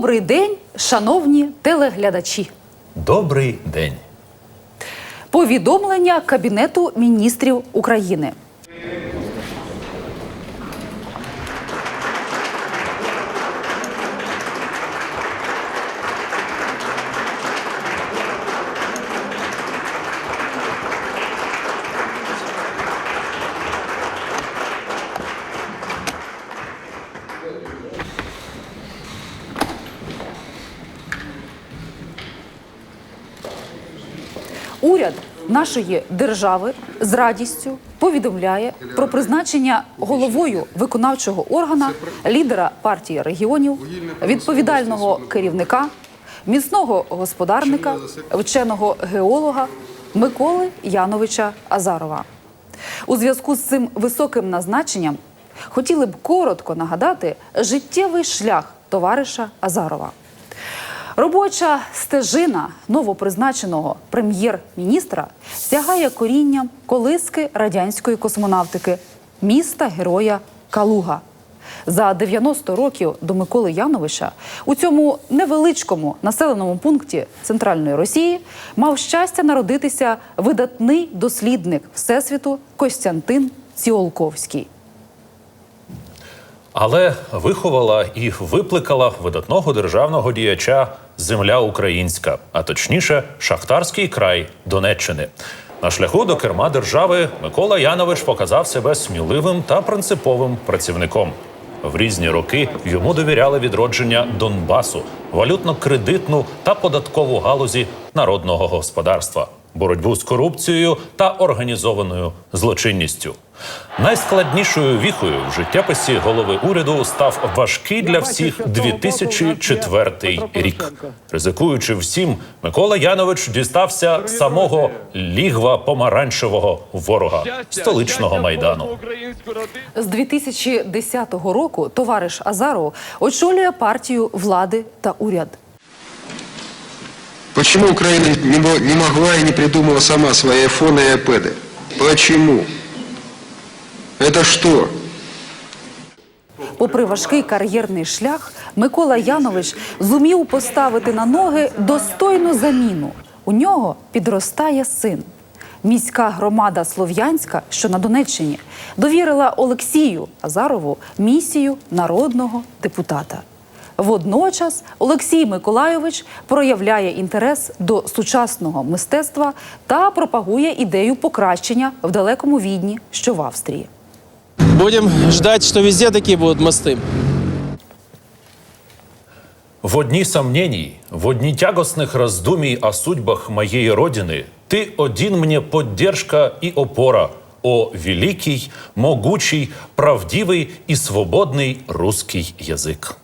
Добрий день, шановні телеглядачі. Добрий день. Повідомлення Кабінету міністрів України. Уряд нашої держави з радістю повідомляє про призначення головою виконавчого органа лідера партії регіонів, відповідального керівника, міцного господарника, вченого геолога Миколи Яновича Азарова. У зв'язку з цим високим назначенням хотіли б коротко нагадати життєвий шлях товариша Азарова. Робоча стежина новопризначеного прем'єр-міністра сягає корінням колиски радянської космонавтики, міста героя Калуга. За 90 років до Миколи Яновича у цьому невеличкому населеному пункті центральної Росії мав щастя народитися видатний дослідник всесвіту Костянтин Ціолковський. Але виховала і викликала видатного державного діяча земля українська, а точніше, шахтарський край Донеччини. На шляху до керма держави Микола Янович показав себе сміливим та принциповим працівником. В різні роки йому довіряли відродження Донбасу, валютно-кредитну та податкову галузі народного господарства, боротьбу з корупцією та організованою злочинністю. Найскладнішою віхою в життєписі голови уряду став важкий для всіх 2004 рік. Ризикуючи всім, Микола Янович дістався самого лігва помаранчевого ворога столичного майдану. З 2010 року товариш Азаров очолює партію влади та уряд. Почему Украина не мо- не могла и не придумала сама свои айфоны и айпэды? Почему? Это что? Попри важкий кар'єрний шлях, Микола Янович зумів поставити на ноги достойну заміну. У нього підростає син. Міська громада Слов'янська, що на Донеччині, довірила Олексію Азарову місію народного депутата. Водночас Олексій Миколайович проявляє інтерес до сучасного мистецтва та пропагує ідею покращення в далекому відні, що в Австрії. Будем ждать, что везде такие будут мосты. В одни сомнений, в одни тягостных раздумий о судьбах моей Родины ты один мне поддержка и опора, о великий, могучий, правдивый и свободный русский язык.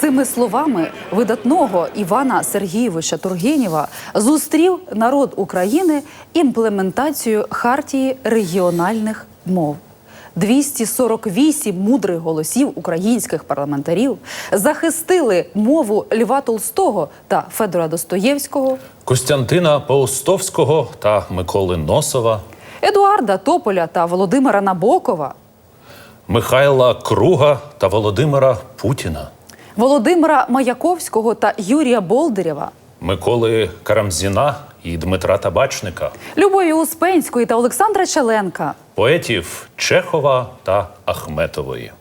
Цими словами видатного Івана Сергійовича Тургенєва зустрів народ України імплементацію хартії регіональних мов. 248 мудрих голосів українських парламентарів захистили мову Льва Толстого та Федора Достоєвського, Костянтина Паустовського та Миколи Носова, Едуарда Тополя та Володимира Набокова, Михайла Круга та Володимира Путіна, Володимира Маяковського та Юрія Болдирєва, Миколи Карамзіна і Дмитра Табачника, Любові Успенської та Олександра Челенка. поетів Чехова та Ахметової.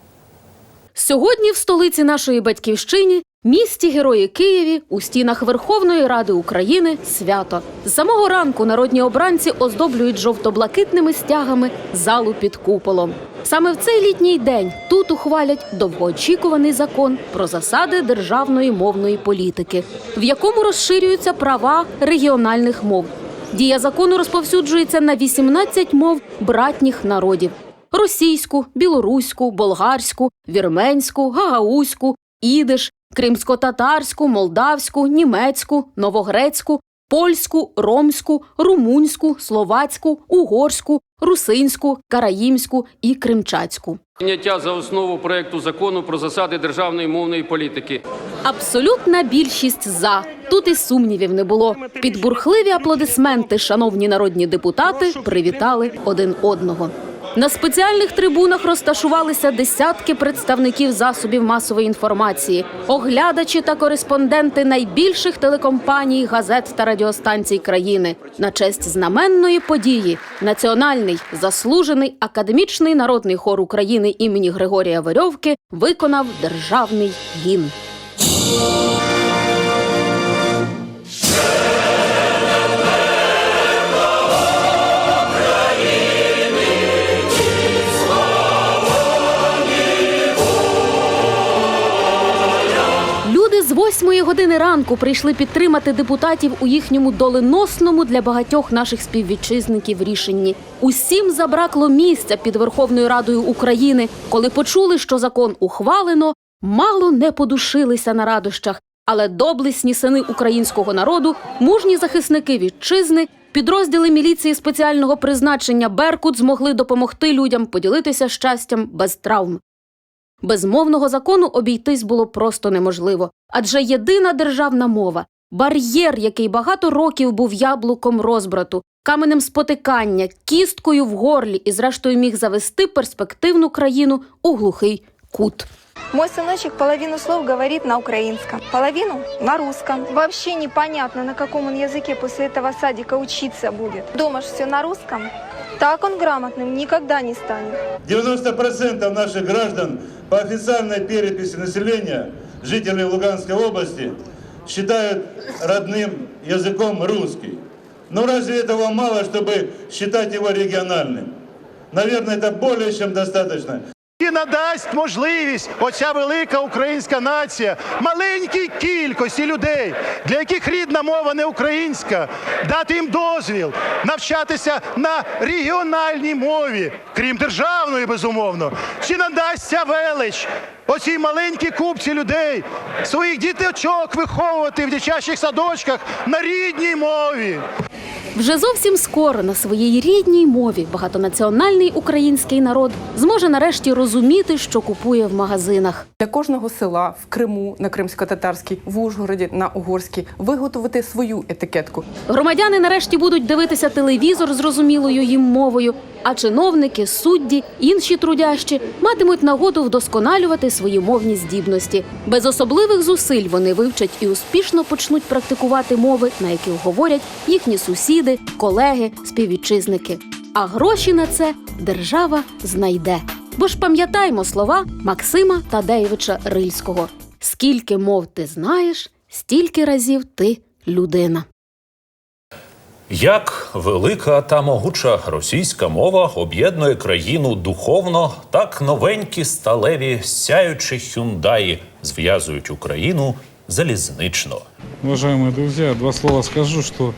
Сьогодні в столиці нашої батьківщини, місті Герої Києві, у стінах Верховної Ради України свято. З самого ранку народні обранці оздоблюють жовто-блакитними стягами залу під куполом. Саме в цей літній день тут ухвалять довгоочікуваний закон про засади державної мовної політики, в якому розширюються права регіональних мов. Дія закону розповсюджується на 18 мов братніх народів: російську, білоруську, болгарську, вірменську, гагаузьку, ідиш, кримсько-татарську, молдавську, німецьку, новогрецьку, польську, ромську, румунську, словацьку, угорську, русинську, караїмську і кримчацьку. Прийняття за основу проекту закону про засади державної мовної політики. Абсолютна більшість за тут і сумнівів не було. Під бурхливі аплодисменти, шановні народні депутати, привітали один одного. На спеціальних трибунах розташувалися десятки представників засобів масової інформації, оглядачі та кореспонденти найбільших телекомпаній, газет та радіостанцій країни на честь знаменної події. Національний заслужений академічний народний хор України імені Григорія Верьовки виконав державний гімн. Восьмої години ранку прийшли підтримати депутатів у їхньому доленосному для багатьох наших співвітчизників рішенні. Усім забракло місця під Верховною Радою України. Коли почули, що закон ухвалено, мало не подушилися на радощах. Але доблесні сини українського народу, мужні захисники вітчизни, підрозділи міліції спеціального призначення Беркут змогли допомогти людям поділитися щастям без травм. Без мовного закону обійтись було просто неможливо, адже єдина державна мова бар'єр, який багато років був яблуком розбрату, каменем спотикання, кісткою в горлі і, зрештою, міг завести перспективну країну у глухий кут. Мой сыночек половину слов говорит на украинском, половину на русском. Вообще непонятно, на каком он языке после этого садика учиться будет. Дома ж все на русском. Так он грамотным никогда не станет. 90% наших граждан по официальной переписи населения, жителей Луганской области, считают родным языком русский. Но разве этого мало, чтобы считать его региональным? Наверное, это более чем достаточно. І надасть можливість оця велика українська нація маленькій кількості людей, для яких рідна мова не українська, дати їм дозвіл навчатися на регіональній мові, крім державної, безумовно. Чи надасться велич оцій маленькій купці людей своїх діточок виховувати в дитячих садочках на рідній мові? Вже зовсім скоро на своїй рідній мові багатонаціональний український народ зможе нарешті розуміти, що купує в магазинах. Для кожного села в Криму на кримсько-татарській, в Ужгороді на угорській виготовити свою етикетку. Громадяни нарешті будуть дивитися телевізор зрозумілою їм мовою, а чиновники, судді, інші трудящі матимуть нагоду вдосконалювати свої мовні здібності. Без особливих зусиль вони вивчать і успішно почнуть практикувати мови, на яких говорять їхні сусіди, колеги, співвітчизники. А гроші на це держава знайде. Бо ж пам'ятаймо слова Максима Тадеєвича Рильського: скільки мов ти знаєш, стільки разів ти людина. Як велика та могуча російська мова об'єднує країну духовно, так новенькі сталеві сяючі хюндаї зв'язують Україну залізнично. Уважаемые друзья, два слова скажу, что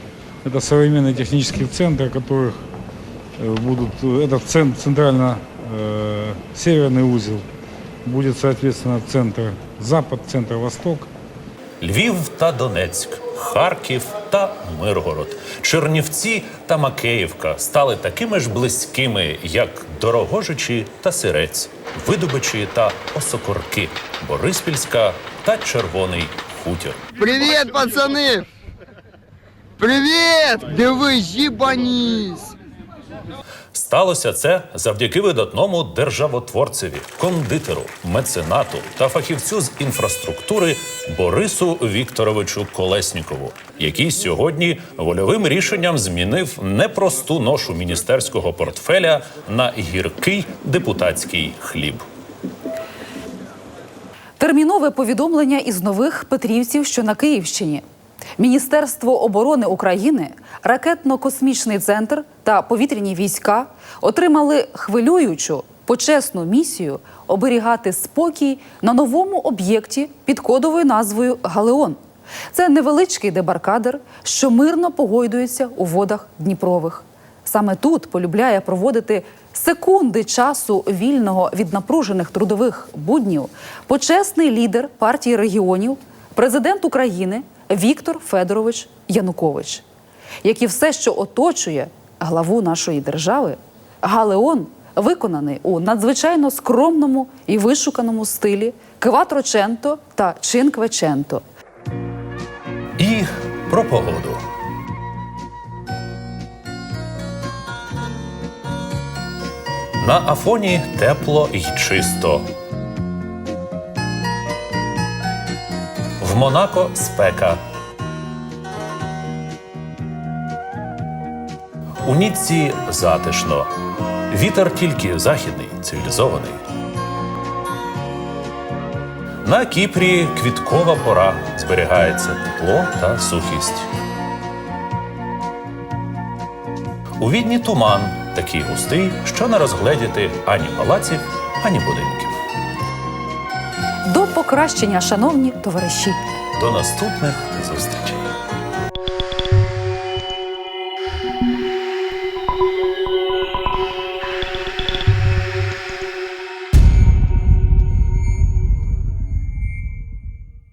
это современный технический центр, которых э, будут, это цен- центрально-северный узел, будет, соответственно, центр запад, центр восток. Львів та Донецьк, Харків та Миргород, Чернівці та Макеївка стали такими ж близькими, як Дорогожичі та Сирець, Видобичі та Осокорки, Бориспільська та Червоний Хутір. Привет, пацаны! Привет! Дивись, їбаніс! Сталося це завдяки видатному державотворцеві, кондитеру, меценату та фахівцю з інфраструктури Борису Вікторовичу Колеснікову, який сьогодні вольовим рішенням змінив непросту ношу міністерського портфеля на гіркий депутатський хліб. Термінове повідомлення із нових Петрівців, що на Київщині. Міністерство оборони України, ракетно-космічний центр та повітряні війська отримали хвилюючу почесну місію оберігати спокій на новому об'єкті під кодовою назвою Галеон. Це невеличкий дебаркадер, що мирно погойдується у водах Дніпрових. Саме тут полюбляє проводити секунди часу вільного від напружених трудових буднів почесний лідер партії регіонів, президент України Віктор Федорович Янукович, як і все, що оточує главу нашої держави, галеон виконаний у надзвичайно скромному і вишуканому стилі кватроченто та чинквеченто. І про погоду. На Афоні тепло й чисто. Монако спека. У Ніцці затишно. Вітер тільки західний, цивілізований. На Кіпрі квіткова пора зберігається тепло та сухість. У Відні туман такий густий, що не розгледіти ані палаців, ані будинків. Покращення, шановні товариші. До наступних зустрічей!